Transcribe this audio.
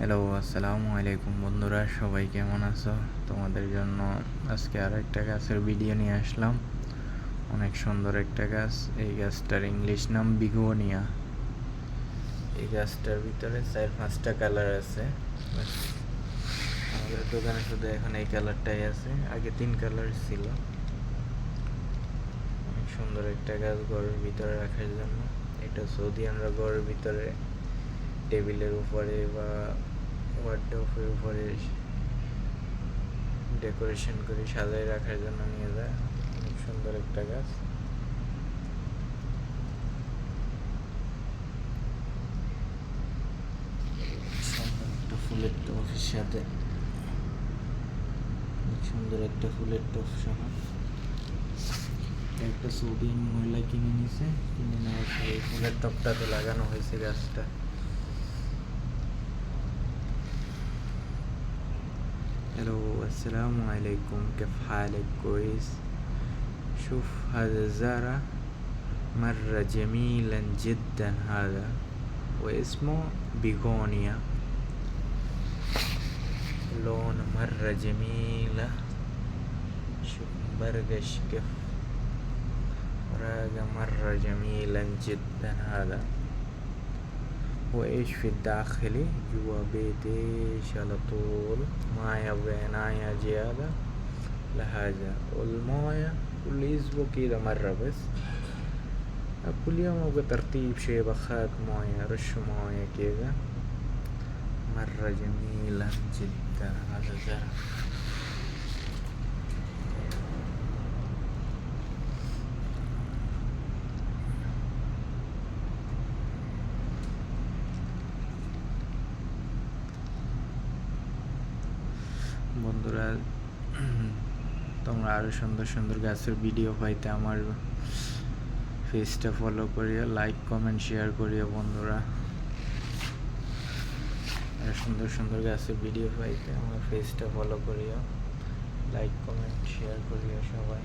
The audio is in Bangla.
হ্যালো আসসালামু আলাইকুম বন্ধুরা, সবাই কেমন আছো? তোমাদের জন্য আজকে আর একটা গাছের ভিডিও নিয়ে আসলাম। অনেক সুন্দর একটা গাছ, এই গাছটার ইংলিশ নাম বিগোনিয়া এই গাছটার ভিতরে চার পাঁচটা কালার আছে। আমাদের দোকানে শুধু এখন এই কালারটাই আছে। আগে তিন কালার ছিল। অনেক সুন্দর একটা গাছ ঘরের ভিতরে রাখার জন্য। এটা সৌদি আমরা ঘরের ভিতরে টেবিলের উপরে বা ওয়ার্ডরোবের উপরে ডেকোরেশন করে সাজায় রাখার জন্য নিয়ে যায়। অনেক সুন্দর একটা গাছ। ফুলের টপের সাথে সুন্দর একটা ফুলের টপ সহ একটা সৌদি মহিলা কিনে নিছে। কিনে নেওয়ার পরে ফুলের টপটাতে লাগানো হয়েছে গাছটা। السلام عليكم. كيف حالك؟ كويس. شوف هذا الزرع مرة جميلا جدا هذا واسمه بيغونيا. لون مرة جميلة. شوف مبرقش كيف. ورقة مرة جميلا جدا هذا. وإيش في الداخلي؟ جوا بيت إيش على طول مايه بعناية زيادة لهذا والموية كل أسبوع كده مرة بس. كل يوم أبقى ترتيب شي بخاك موية رش موية كده. مرة جميلة جدا هذا الزرع বন্ধুরা, তোমরা আরও সুন্দর সুন্দর গাছের ভিডিও পাইতে আমার পেজটা ফলো করিও লাইক কমেন্ট শেয়ার করিও বন্ধুরা। আর সুন্দর সুন্দর গাছের ভিডিও পাইতে আমার পেজটা ফলো করিও লাইক কমেন্ট শেয়ার করিও সবাই।